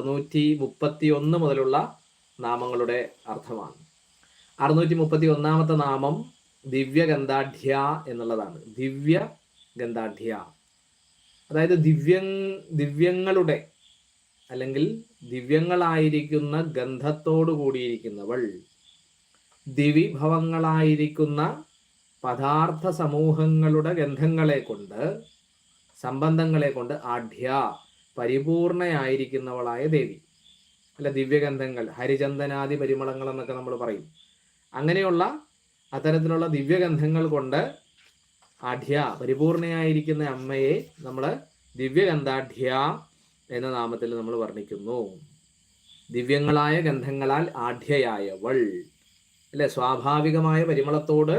അറുന്നൂറ്റി മുപ്പത്തി ഒന്ന് മുതലുള്ള നാമങ്ങളുടെ അർത്ഥമാണ്. അറുന്നൂറ്റി മുപ്പത്തി ഒന്നാമത്തെ നാമം ദിവ്യഗന്ധാഢ്യ എന്നുള്ളതാണ്. ദിവ്യ ഗന്ധാഢ്യ അതായത് ദിവ്യ ദിവ്യങ്ങളുടെ അല്ലെങ്കിൽ ദിവ്യങ്ങളായിരിക്കുന്ന ഗന്ധത്തോടു കൂടിയിരിക്കുന്നവൾ ദിവിഭവങ്ങളായിരിക്കുന്ന പദാർത്ഥ സമൂഹങ്ങളുടെ ഗന്ധങ്ങളെ കൊണ്ട് സംബന്ധങ്ങളെ കൊണ്ട് ആഢ്യ. പരിപൂർണയായിരിക്കുന്നവളായ ദേവി. അല്ല ദിവ്യഗന്ധങ്ങൾ ഹരിചന്ദനാദി പരിമളങ്ങൾ എന്നൊക്കെ നമ്മൾ പറയും. അങ്ങനെയുള്ള അത്തരത്തിലുള്ള ദിവ്യഗന്ധങ്ങൾ കൊണ്ട് അഢ്യ പരിപൂർണയായിരിക്കുന്ന അമ്മയെ നമ്മൾ ദിവ്യഗന്ധാഢ്യ എന്ന നാമത്തിൽ നമ്മൾ വർണിക്കുന്നു. ദിവ്യങ്ങളായ ഗന്ധങ്ങളാൽ ആഢ്യയായവൾ. അല്ലെ സ്വാഭാവികമായ പരിമളത്തോട്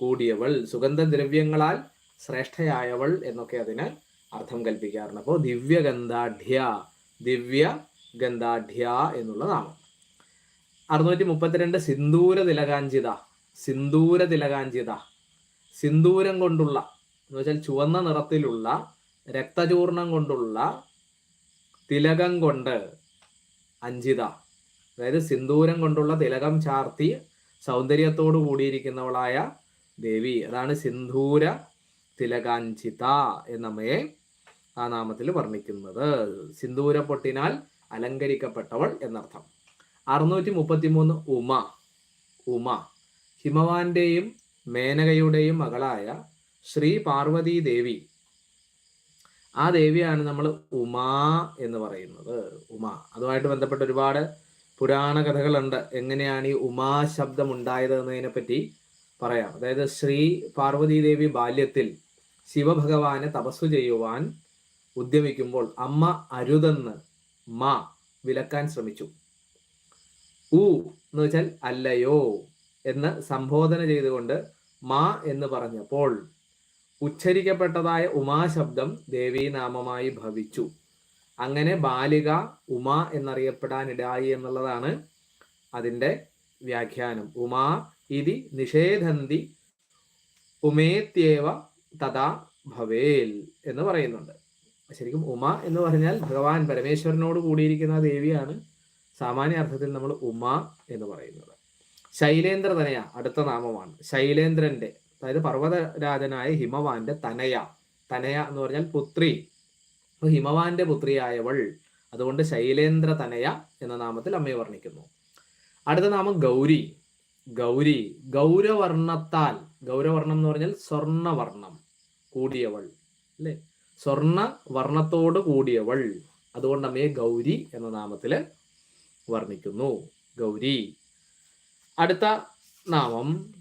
കൂടിയവൾ സുഗന്ധദ്രവ്യങ്ങളാൽ ശ്രേഷ്ഠയായവൾ എന്നൊക്കെ അതിന് അർത്ഥം കൽപ്പിക്കാറുണ്ട്. അപ്പോൾ ദിവ്യഗന്ധാഢ്യ ദിവ്യ ഗന്ധാഢ്യ എന്നുള്ള നാമം അറുന്നൂറ്റി മുപ്പത്തിരണ്ട് സിന്ദൂര തിലകാഞ്ചിത സിന്ദൂര തിലകാഞ്ചിത സിന്ദൂരം കൊണ്ടുള്ള എന്ന് വെച്ചാൽ ചുവന്ന നിറത്തിലുള്ള രക്തചൂർണം കൊണ്ടുള്ള തിലകം കൊണ്ട് അഞ്ചിത. അതായത് സിന്ദൂരം കൊണ്ടുള്ള തിലകം ചാർത്തി സൗന്ദര്യത്തോടു കൂടിയിരിക്കുന്നവളായ ദേവി. അതാണ് സിന്ദൂര തിലകാഞ്ചിത എന്നമ്മയെ ആ നാമത്തിൽ വർണിക്കുന്നത്. സിന്ദൂര പൊട്ടിനാൽ അലങ്കരിക്കപ്പെട്ടവൾ എന്നർത്ഥം. അറുന്നൂറ്റി മുപ്പത്തി മൂന്ന് ഉമ ഉമ ഹിമവാന്റെയും മേനകയുടെയും മകളായ ശ്രീ പാർവതി ദേവി. ആ ദേവിയാണ് നമ്മൾ ഉമാ എന്ന് പറയുന്നത്. ഉമ. അതുമായിട്ട് ബന്ധപ്പെട്ട ഒരുപാട് പുരാണ കഥകളുണ്ട്. എങ്ങനെയാണ് ഈ ഉമാ ശബ്ദം ഉണ്ടായത് എന്നതിനെ പറ്റി പറയാം. അതായത് ശ്രീ പാർവതി ദേവി ബാല്യത്തിൽ ശിവഭഗവാനെ തപസ്സു ചെയ്യുവാൻ ഉദ്യമിക്കുമ്പോൾ അമ്മ അരുതെന്ന് മാ വിലക്കാൻ ശ്രമിച്ചു. ഊ എന്ന് വെച്ചാൽ അല്ലയോ എന്ന് സംബോധന ചെയ്തുകൊണ്ട് മാ എന്ന് പറഞ്ഞപ്പോൾ ഉച്ചരിക്കപ്പെട്ടതായ ഉമാശബ്ദം ദേവീനാമമായി ഭവിച്ചു. അങ്ങനെ ബാലിക ഉമ എന്നറിയപ്പെടാനിടായി എന്നുള്ളതാണ് അതിന്റെ വ്യാഖ്യാനം. ഉമാ ഇതി നിഷേധന്തി ഉമേത്യേവ തഥാ ഭവേൽ എന്ന് പറയുന്നുണ്ട്. ശരിക്കും ഉമ എന്ന് പറഞ്ഞാൽ ഭഗവാൻ പരമേശ്വരനോട് കൂടിയിരിക്കുന്ന ദേവിയാണ്. സാമാന്യ അർത്ഥത്തിൽ നമ്മൾ ഉമ എന്ന് പറയുന്നത്. ശൈലേന്ദ്ര തനയ അടുത്ത നാമമാണ്. ശൈലേന്ദ്രന്റെ അതായത് പർവതരാജനായ ഹിമവാന്റെ തനയ. തനയ എന്ന് പറഞ്ഞാൽ പുത്രി. ഹിമവാന്റെ പുത്രിയായവൾ അതുകൊണ്ട് ശൈലേന്ദ്ര തനയ എന്ന നാമത്തിൽ അമ്മയെ വർണിക്കുന്നു. അടുത്ത നാമം ഗൗരി. ഗൗരി ഗൗരവർണത്താൽ ഗൗരവർണം എന്ന് പറഞ്ഞാൽ സ്വർണവർണം കൂടിയവൾ അല്ലേ? സ്വർണ വർണത്തോട് കൂടിയവൾ. അതുകൊണ്ട് അമ്മയെ ഗൗരി എന്ന നാമത്തിൽ വർണിക്കുന്നു. ഗൗരി. അടുത്ത നാമം.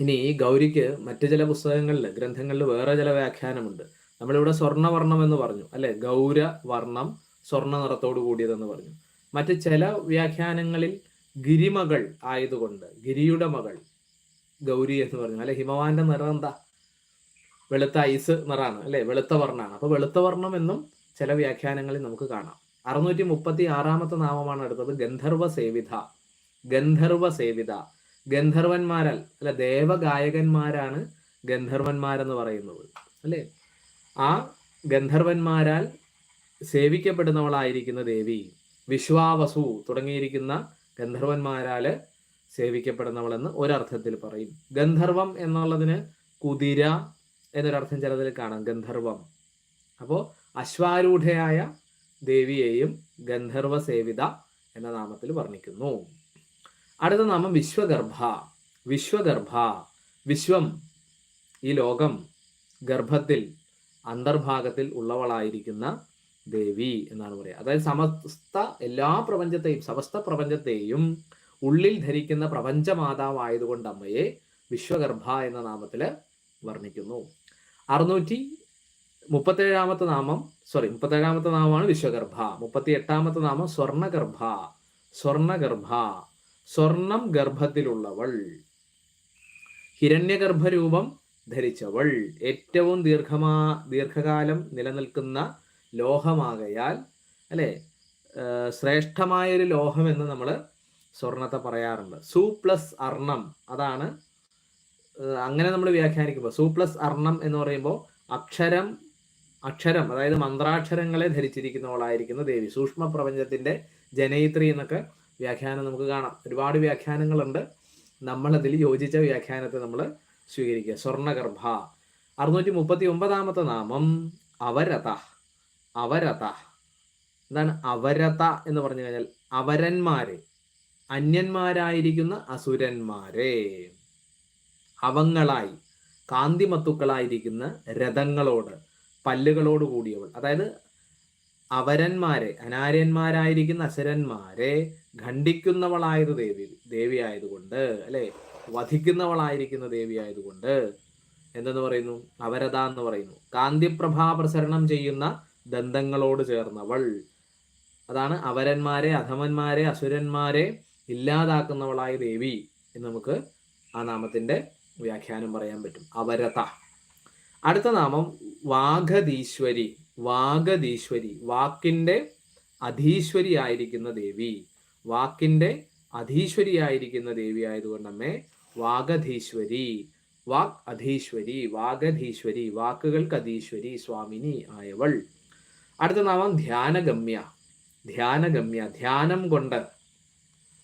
ഇനി ഗൗരിക്ക് മറ്റു ചില പുസ്തകങ്ങളിൽ ഗ്രന്ഥങ്ങളിൽ വേറെ ചില വ്യാഖ്യാനമുണ്ട്. നമ്മളിവിടെ സ്വർണവർണം എന്ന് പറഞ്ഞു. അല്ലെ? ഗൗരവർണം സ്വർണ നിറത്തോട് കൂടിയതെന്ന് പറഞ്ഞു. മറ്റ് ചില വ്യാഖ്യാനങ്ങളിൽ ഗിരിമകൾ ആയതുകൊണ്ട് ഗിരിയുടെ മകൾ ഗൗരി എന്ന് പറഞ്ഞു. അല്ലെ ഹിമവാന്റെ നിറം എന്താ? വെളുത്ത ഐസ് നിറാണ് അല്ലെ? വെളുത്ത വർണമാണ് അപ്പൊ വെളുത്ത വർണം എന്നും ചില വ്യാഖ്യാനങ്ങളിൽ നമുക്ക് കാണാം. അറുന്നൂറ്റി മുപ്പത്തി ആറാമത്തെ നാമമാണ് അടുത്തത് ഗന്ധർവ സേവിത. ഗന്ധർവ സേവിത. ഗന്ധർവന്മാരാൽ അല്ല ദേവഗായകന്മാരാണ് ഗന്ധർവന്മാരെന്ന് പറയുന്നത് അല്ലേ? ആ ഗന്ധർവന്മാരാൽ സേവിക്കപ്പെടുന്നവളായിരിക്കുന്ന ദേവി വിശ്വാവസു തുടങ്ങിയിരിക്കുന്ന ഗന്ധർവന്മാരാൽ സേവിക്കപ്പെടുന്നവളെന്ന് ഒരർത്ഥത്തിൽ പറയും. ഗന്ധർവം എന്നുള്ളതിന് കുതിര എന്നൊരർത്ഥം ചിലതിൽ കാണാം. ഗന്ധർവം. അപ്പോൾ അശ്വാരൂഢയായ ദേവിയെയും ഗന്ധർവ സേവിത എന്ന നാമത്തിൽ വർണിക്കുന്നു. അടുത്ത നാമം വിശ്വഗർഭ. വിശ്വഗർഭ. വിശ്വം. ഈ ലോകം ഗർഭത്തിൽ അന്തർഭാഗത്തിൽ ഉള്ളവളായിരിക്കുന്ന ദേവി എന്നാണ് പറയുക. അതായത് സമസ്ത എല്ലാ പ്രപഞ്ചത്തെയും സമസ്ത പ്രപഞ്ചത്തെയും ഉള്ളിൽ ധരിക്കുന്ന പ്രപഞ്ചമാതാവായതുകൊണ്ട് അമ്മയെ വിശ്വഗർഭ എന്ന നാമത്തിൽ വർണിക്കുന്നു. അറുന്നൂറ്റി മുപ്പത്തേഴാമത്തെ നാമം സോറി മുപ്പത്തേഴാമത്തെ നാമമാണ് വിശ്വഗർഭ. മുപ്പത്തി എട്ടാമത്തെ നാമം സ്വർണഗർഭ. സ്വർണഗർഭ. സ്വർണം ഗർഭത്തിലുള്ളവൾ. ഹിരണ്യഗർഭരൂപം ധരിച്ചവൾ. ഏറ്റവും ദീർഘമാ ദീർഘകാലം നിലനിൽക്കുന്ന ലോഹമാകയാൽ അല്ലെ? ശ്രേഷ്ഠമായൊരു ലോഹമെന്ന് നമ്മൾ സ്വർണത്തെ പറയാറുണ്ട്. സു പ്ലസ് അർണം അതാണ് അങ്ങനെ നമ്മൾ വ്യാഖ്യാനിക്കുമ്പോൾ സു പ്ലസ് അർണം എന്ന് പറയുമ്പോൾ അക്ഷരം അക്ഷരം അതായത് മന്ത്രാക്ഷരങ്ങളെ ധരിച്ചിരിക്കുന്നവളായിരിക്കുന്ന ദേവി. സൂക്ഷ്മ പ്രപഞ്ചത്തിന്റെ ജനയിത്രി എന്നൊക്കെ വ്യാഖ്യാനം നമുക്ക് കാണാം. ഒരുപാട് വ്യാഖ്യാനങ്ങളുണ്ട്. നമ്മളതിൽ യോജിച്ച വ്യാഖ്യാനത്തെ നമ്മൾ സ്വീകരിക്കുക. സ്വർണഗർഭ. അറുന്നൂറ്റി മുപ്പത്തി ഒമ്പതാമത്തെ നാമം അവരത. അവരത. എന്താണ് അവരത എന്ന് പറഞ്ഞു കഴിഞ്ഞാൽ അവരന്മാരെ അന്യന്മാരായിരിക്കുന്ന അസുരന്മാരെ. അവങ്ങളായി കാന്തിമത്തുക്കളായിരിക്കുന്ന രഥങ്ങളോട് പല്ലുകളോട് കൂടിയവൾ. അതായത് അവരന്മാരെ അനാര്യന്മാരായിരിക്കുന്ന അസുരന്മാരെ ഖണ്ഡിക്കുന്നവളായത് ദേവി ദേവി ആയതുകൊണ്ട് അല്ലെ? വധിക്കുന്നവളായിരിക്കുന്ന ദേവി ആയതുകൊണ്ട് എന്തെന്ന് പറയുന്നു? അവരത എന്ന് പറയുന്നു. കാന്തിപ്രഭാ പ്രസരണം ചെയ്യുന്ന ദന്തങ്ങളോട് ചേർന്നവൾ. അതാണ് അവരന്മാരെ അധമന്മാരെ അസുരന്മാരെ ഇല്ലാതാക്കുന്നവളായ ദേവി എന്ന് നമുക്ക് ആ നാമത്തിന്റെ വ്യാഖ്യാനം പറയാൻ പറ്റും. അവരത. അടുത്ത നാമം വാഗധീശ്വരി. വാഗധീശ്വരി. വാക്കിന്റെ അധീശ്വരി ആയിരിക്കുന്ന ദേവി. വാക്കിന്റെ അധീശ്വരി ആയിരിക്കുന്ന ദേവി ആയതുകൊണ്ട് തന്നെ വാഗധീശ്വരി. വാക് അധീശ്വരി വാഗധീശ്വരി വാക്കുകൾക്ക് അധീശ്വരി സ്വാമിനി ആയവൾ. അടുത്ത നാമം ധ്യാനഗമ്യ. ധ്യാനഗമ്യ. ധ്യാനം കൊണ്ട്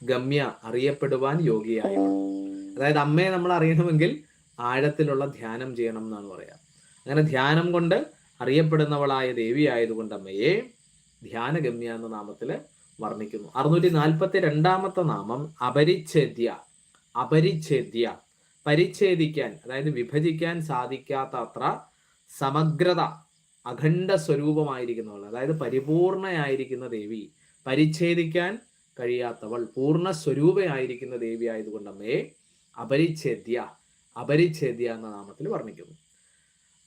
ഗമ്യ അറിയപ്പെടുവാൻ യോഗ്യയായവൾ അതായത് അമ്മയെ നമ്മൾ അറിയണമെങ്കിൽ ആഴത്തിലുള്ള ധ്യാനം ചെയ്യണം എന്നാണ് പറയാ. അങ്ങനെ ധ്യാനം കൊണ്ട് അറിയപ്പെടുന്നവളായ ദേവി ആയതുകൊണ്ട് അമ്മയെ ധ്യാനഗമ്യ എന്ന നാമത്തിൽ വർണിക്കുന്നു. അറുന്നൂറ്റി നാൽപ്പത്തി രണ്ടാമത്തെ നാമം അപരിച്ഛേദ്യ. അപരിച്ഛേദ്യ. പരിച്ഛേദിക്കാൻ അതായത് വിഭജിക്കാൻ സാധിക്കാത്ത അത്ര സമഗ്രത അഖണ്ഡ സ്വരൂപമായിരിക്കുന്നവൾ അതായത് പരിപൂർണയായിരിക്കുന്ന ദേവി പരിച്ഛേദിക്കാൻ കഴിയാത്തവൾ പൂർണ സ്വരൂപയായിരിക്കുന്ന ദേവി ആയതുകൊണ്ട് അമ്മയെ അപരിച്ഛേദ്യ അപരിച്ഛേദ്യ എന്ന നാമത്തിൽ വർണിക്കുന്നു.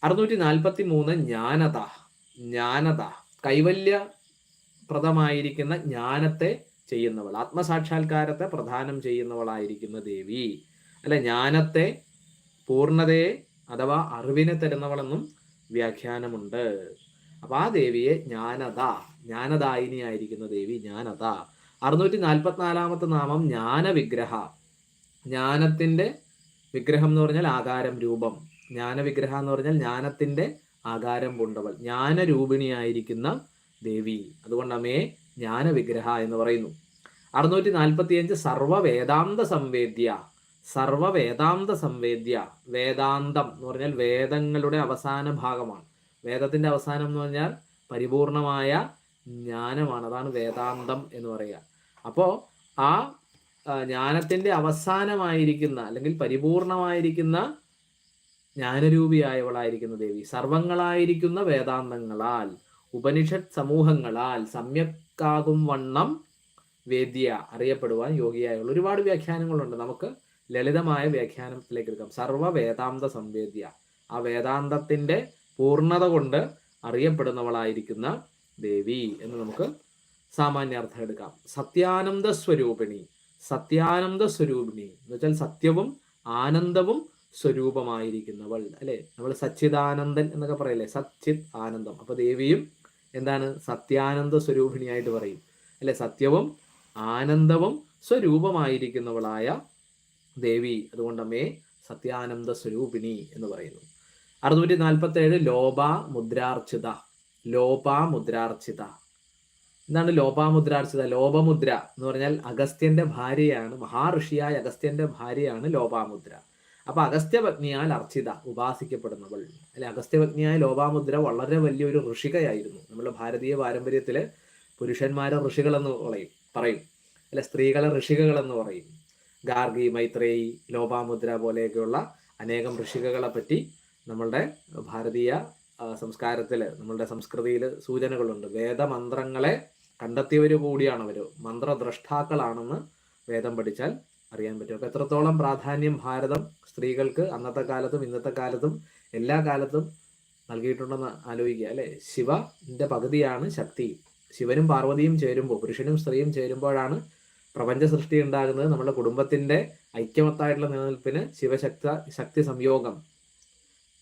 അറുന്നൂറ്റി നാൽപ്പത്തി മൂന്ന് ജ്ഞാനത ജ്ഞാനത കൈവല്യ പ്രദമായിരിക്കുന്ന ജ്ഞാനത്തെ ചെയ്യുന്നവൾ ആത്മസാക്ഷാത്കാരത്തെ പ്രധാനം ചെയ്യുന്നവളായിരിക്കുന്ന ദേവി. അല്ല ജ്ഞാനത്തെ പൂർണതയെ അഥവാ അറിവിനെ തരുന്നവളെന്നും വ്യാഖ്യാനമുണ്ട്. അപ്പൊ ആ ദേവിയെ ജ്ഞാനത ജ്ഞാനദായിനിയായിരിക്കുന്ന ദേവി ജ്ഞാനത. അറുന്നൂറ്റി നാൽപ്പത്തിനാലാമത്തെ നാമം ജ്ഞാനവിഗ്രഹ. ജ്ഞാനത്തിന്റെ വിഗ്രഹം എന്ന് പറഞ്ഞാൽ ആകാരം രൂപം. ജ്ഞാനവിഗ്രഹം എന്ന് പറഞ്ഞാൽ ജ്ഞാനത്തിന്റെ ആകാരം കൊണ്ടവൾ. ജ്ഞാനരൂപിണിയായിരിക്കുന്ന ദേവി. അതുകൊണ്ട് അമ്മയെ ജ്ഞാനവിഗ്രഹ എന്ന് പറയുന്നു. അറുന്നൂറ്റി സർവ വേദാന്ത സംവേദ്യ. സർവ വേദാന്ത സംവേദ്യ. വേദാന്തം എന്ന് പറഞ്ഞാൽ വേദങ്ങളുടെ അവസാന ഭാഗമാണ്. വേദത്തിന്റെ അവസാനം എന്ന് പറഞ്ഞാൽ പരിപൂർണമായ ജ്ഞാനമാണ്. അതാണ് വേദാന്തം എന്ന് പറയുക. അപ്പോൾ ആ ജ്ഞാനത്തിന്റെ അവസാനമായിരിക്കുന്ന അല്ലെങ്കിൽ പരിപൂർണമായിരിക്കുന്ന ജ്ഞാനരൂപിയായവളായിരിക്കുന്ന ദേവി. സർവങ്ങളായിരിക്കുന്ന വേദാന്തങ്ങളാൽ ഉപനിഷത് സമൂഹങ്ങളാൽ സമ്യക്കാകും വണ്ണം വേദ്യ അറിയപ്പെടുവാൻ യോഗിയായുള്ള ഒരുപാട് വ്യാഖ്യാനങ്ങളുണ്ട്. നമുക്ക് ലളിതമായ വ്യാഖ്യാനത്തിലേക്ക് എടുക്കാം. സർവ വേദാന്ത സംവേദ്യ. ആ വേദാന്തത്തിന്റെ പൂർണത കൊണ്ട് അറിയപ്പെടുന്നവളായിരിക്കുന്ന ദേവി എന്ന് നമുക്ക് സാമാന്യാർത്ഥം എടുക്കാം. സത്യാനന്ദ സ്വരൂപിണി. സത്യാനന്ദ സ്വരൂപിണി. എന്ന് വെച്ചാൽ സത്യവും ആനന്ദവും സ്വരൂപമായിരിക്കുന്നവൾ അല്ലെ? നമ്മൾ സച്ചിദാനന്ദൻ എന്നൊക്കെ പറയല്ലേ? സച്ചിത് ആനന്ദം. അപ്പൊ ദേവിയും എന്താണ്? സത്യാനന്ദ സ്വരൂപിണിയായിട്ട് പറയും. അല്ലെ? സത്യവും ആനന്ദവും സ്വരൂപമായിരിക്കുന്നവളായ ദേവി. അതുകൊണ്ടമ്മേ സത്യാനന്ദ സ്വരൂപിണി എന്ന് പറയുന്നു. അറുന്നൂറ്റി നാൽപ്പത്തി ഏഴ് ലോപ മുദ്രാർച്ചിത. ലോപ മുദ്രാർച്ചിത. എന്താണ് ലോപാമുദ്രാർച്ചിത ലോപമുദ്ര എന്ന് പറഞ്ഞാൽ അഗസ്ത്യന്റെ ഭാര്യയാണ് മഹാഋഷിയായ അഗസ്ത്യന്റെ ഭാര്യയാണ് ലോപാമുദ്ര. അപ്പൊ അഗസ്ത്യപത്നിയാൽ അർച്ചിത ഉപാസിക്കപ്പെടുന്നവൾ. അല്ലെ അഗസ്ത്യപത്നിയായ ലോപാമുദ്ര വളരെ വലിയൊരു ഋഷികയായിരുന്നു. നമ്മുടെ ഭാരതീയ പാരമ്പര്യത്തിൽ പുരുഷന്മാരെ ഋഷികളെന്ന് പറയും പറയും. അല്ലെ സ്ത്രീകളെ ഋഷികകളെന്ന് പറയും. ഗാർഗി മൈത്രേയി ലോപാമുദ്ര പോലെയൊക്കെയുള്ള അനേകം ഋഷികകളെ പറ്റി നമ്മളുടെ ഭാരതീയ സംസ്കാരത്തിൽ നമ്മളുടെ സംസ്കൃതിയിൽ സൂചനകളുണ്ട്. വേദമന്ത്രങ്ങളെ കണ്ടെത്തിയവർ കൂടിയാണ് അവർ മന്ത്രദ്രഷ്ടാക്കളാണെന്ന് വേദം പഠിച്ചാൽ അറിയാൻ പറ്റും. അപ്പം എത്രത്തോളം പ്രാധാന്യം ഭാരതം സ്ത്രീകൾക്ക് അന്നത്തെ കാലത്തും ഇന്നത്തെ കാലത്തും എല്ലാ കാലത്തും നൽകിയിട്ടുണ്ടെന്ന് ആലോചിക്കുക. അല്ലേ? ശിവന്റെ പകുതിയാണ് ശക്തി. ശിവനും പാർവതിയും ചേരുമ്പോൾ പുരുഷനും സ്ത്രീയും ചേരുമ്പോഴാണ് പ്രപഞ്ച സൃഷ്ടി ഉണ്ടാകുന്നത്. നമ്മുടെ കുടുംബത്തിന്റെ ഐക്യമത്തായിട്ടുള്ള നിലനിൽപ്പിന് ശിവശക്ത ശക്തി സംയോഗം.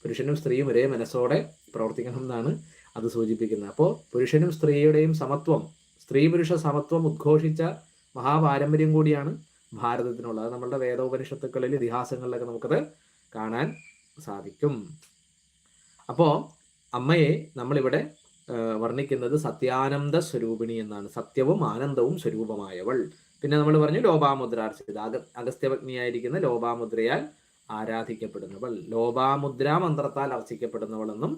പുരുഷനും സ്ത്രീയും ഒരേ മനസ്സോടെ പ്രവർത്തിക്കണം എന്നാണ് അത് സൂചിപ്പിക്കുന്നത്. അപ്പോൾ പുരുഷനും സ്ത്രീയുടെയും സമത്വം സ്ത്രീ പുരുഷ സമത്വം ഉദ്ഘോഷിച്ച മഹാപാരമ്പര്യം കൂടിയാണ് ഭാരതത്തിനുള്ളത്. അത് നമ്മളുടെ വേദോപനിഷത്തുക്കളിൽ ഇതിഹാസങ്ങളിലൊക്കെ നമുക്കത് കാണാൻ സാധിക്കും. അപ്പോൾ അമ്മയെ നമ്മളിവിടെ വർണിക്കുന്നത് സത്യാനന്ദ സ്വരൂപിണി എന്നാണ്. സത്യവും ആനന്ദവും സ്വരൂപമായവൾ. പിന്നെ നമ്മൾ പറഞ്ഞു ലോപാമുദ്രാർച്ചിത. അഗ അഗസ്ത്യഭഗ്നിയായിരിക്കുന്ന ലോപാമുദ്രയാൽ ആരാധിക്കപ്പെടുന്നവൾ. ലോപാമുദ്ര മന്ത്രത്താൽ അർച്ചിക്കപ്പെടുന്നവൾ എന്നും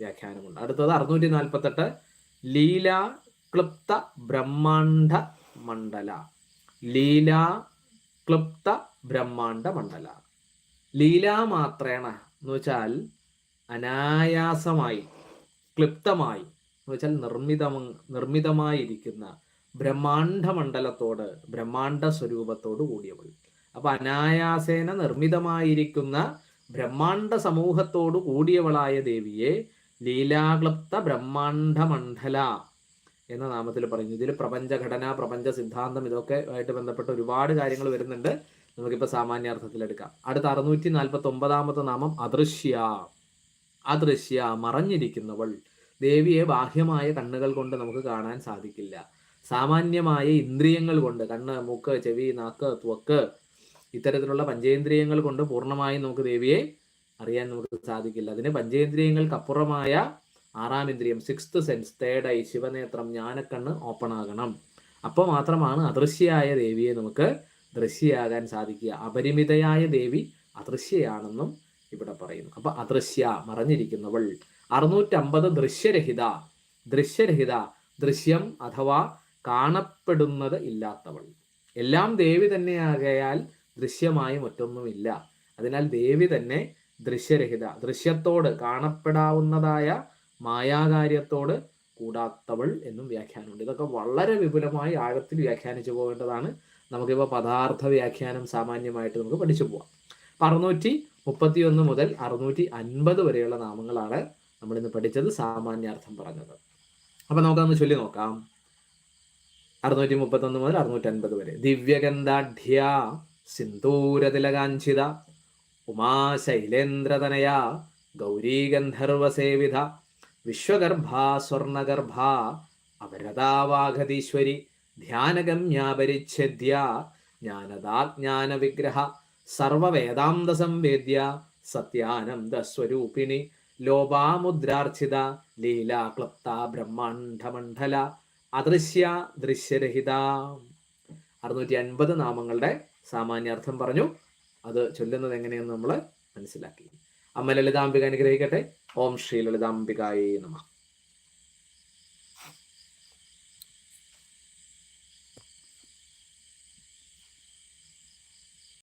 വ്യാഖ്യാനമുണ്ട്. അടുത്തത് അറുന്നൂറ്റി നാൽപ്പത്തെട്ട് ലീല ക്ലുപ്ത ബ്രഹ്മാണ്ഡ മണ്ഡല. ലീല ക്ലുപ്ത ബ്രഹ്മാണ്ഡ മണ്ഡല. ലീലാമാത്രേണ എന്ന് വെച്ചാൽ അനായാസമായി ക്ലിപ്തമായി എന്ന് വെച്ചാൽ നിർമ്മിത നിർമ്മിതമായിരിക്കുന്ന ബ്രഹ്മാണ്ഡ മണ്ഡലത്തോട് ബ്രഹ്മാണ്ഡ സ്വരൂപത്തോട് കൂടിയവൾ. അപ്പൊ അനായാസേന നിർമ്മിതമായിരിക്കുന്ന ബ്രഹ്മാണ്ഡ സമൂഹത്തോട് കൂടിയവളായ ദേവിയെ ലീലാക്ലപ്ത ബ്രഹ്മാണ്ഡ മണ്ഡല എന്ന നാമത്തിൽ പറയുന്നു. ഇതിൽ പ്രപഞ്ചഘടന പ്രപഞ്ച സിദ്ധാന്തം ഇതൊക്കെ ആയിട്ട് ബന്ധപ്പെട്ട ഒരുപാട് കാര്യങ്ങൾ വരുന്നുണ്ട്. നമുക്കിപ്പോൾ സാമാന്യാർത്ഥത്തിൽ എടുക്കാം. അടുത്ത അറുന്നൂറ്റി നാൽപ്പത്തി ഒമ്പതാമത്തെ നാമം അദൃശ്യ. അദൃശ്യ മറഞ്ഞിരിക്കുന്നവൾ. ദേവിയെ ബാഹ്യമായ കണ്ണുകൾ കൊണ്ട് നമുക്ക് കാണാൻ സാധിക്കില്ല. സാമാന്യമായ ഇന്ദ്രിയങ്ങൾ കൊണ്ട് കണ്ണ് മൂക്ക് ചെവി നാക്ക് ത്വക്ക് ഇത്തരത്തിലുള്ള പഞ്ചേന്ദ്രിയങ്ങൾ കൊണ്ട് പൂർണമായും നമുക്ക് ദേവിയെ അറിയാൻ നമുക്ക് സാധിക്കില്ല. അതിന് പഞ്ചേന്ദ്രിയങ്ങൾക്കപ്പുറമായ ആറാം ഇന്ദ്രിയം സിക്സ്ത് സെൻസ് തേർഡ് ഐ ശിവനേത്രം ജ്ഞാനക്കണ്ണ് ഓപ്പൺ ആകണം. അപ്പോൾ മാത്രമാണ് അദൃശ്യയായ ദേവിയെ നമുക്ക് ദൃശ്യയാകാൻ സാധിക്കുക. അപരിമിതയായ ദേവി അദൃശ്യയാണെന്നും ഇവിടെ പറയുന്നു. അപ്പൊ അദൃശ്യ മറഞ്ഞിരിക്കുന്നവൾ. അറുന്നൂറ്റമ്പത് ദൃശ്യരഹിത. ദൃശ്യരഹിത ദൃശ്യം അഥവാ കാണപ്പെടുന്നത് ഇല്ലാത്തവൾ. എല്ലാം ദേവി തന്നെയാകയാൽ ദൃശ്യമായി മറ്റൊന്നുമില്ല. അതിനാൽ ദേവി തന്നെ ദൃശ്യരഹിത. ദൃശ്യത്തോട് കാണപ്പെടാവുന്നതായ മായാകാര്യത്തോട് കൂടാത്തവൾ എന്നും വ്യാഖ്യാനമുണ്ട്. ഇതൊക്കെ വളരെ വിപുലമായി ആഴത്തിൽ വ്യാഖ്യാനിച്ചു പോകേണ്ടതാണ്. നമുക്കിപ്പോൾ പദാർത്ഥ വ്യാഖ്യാനം സാമാന്യമായിട്ട് നമുക്ക് പഠിച്ചു പോവാം. അപ്പം അറുന്നൂറ്റി മുപ്പത്തി ഒന്ന് മുതൽ അറുന്നൂറ്റി അൻപത് വരെയുള്ള നാമങ്ങളാണ് നമ്മളിന്ന് പഠിച്ചത് സാമാന്യാർത്ഥം പറഞ്ഞത്. അപ്പൊ നമുക്കൊന്ന് ചൊല്ലി നോക്കാം. അറുന്നൂറ്റി മുപ്പത്തി ഒന്ന് മുതൽ അറുന്നൂറ്റി അൻപത് വരെ. ദിവ്യഗന്ധാഢ്യ സിന്ദൂരതിലകാഞ്ചിത ഉമാശൈലേന്ദ്രതനയ ഗൗരീഗന്ധർവസേവിധ വിശ്വഗർഭ സ്വർണഗർഭ അപരതാവാഘതീശ്വരി ധ്യാനഗമ്യാപരിച്ഛേദ്യ ജ്ഞാനദാജ്ഞാന വിഗ്രഹ സർവവേദാന്ത സംവേദ്യ സത്യാനന്ദ സ്വരൂപിണി ലോപാമുദ്രാർച്ചിത ലീലാക്ലപ്ത ബ്രഹ്മാണ്ഡമണ്ഡല അദൃശ്യ ദൃശ്യരഹിത അറുന്നൂറ്റി അൻപത് നാമങ്ങളുടെ സാമാന്യാർത്ഥം പറഞ്ഞു. അത് ചൊല്ലുന്നത് എങ്ങനെയെന്ന് നമ്മൾ മനസ്സിലാക്കി. അമ്മ ലളിതാംബിക അനുഗ്രഹിക്കട്ടെ. ഓം ശ്രീ ലളിതാംബികായേ നമ.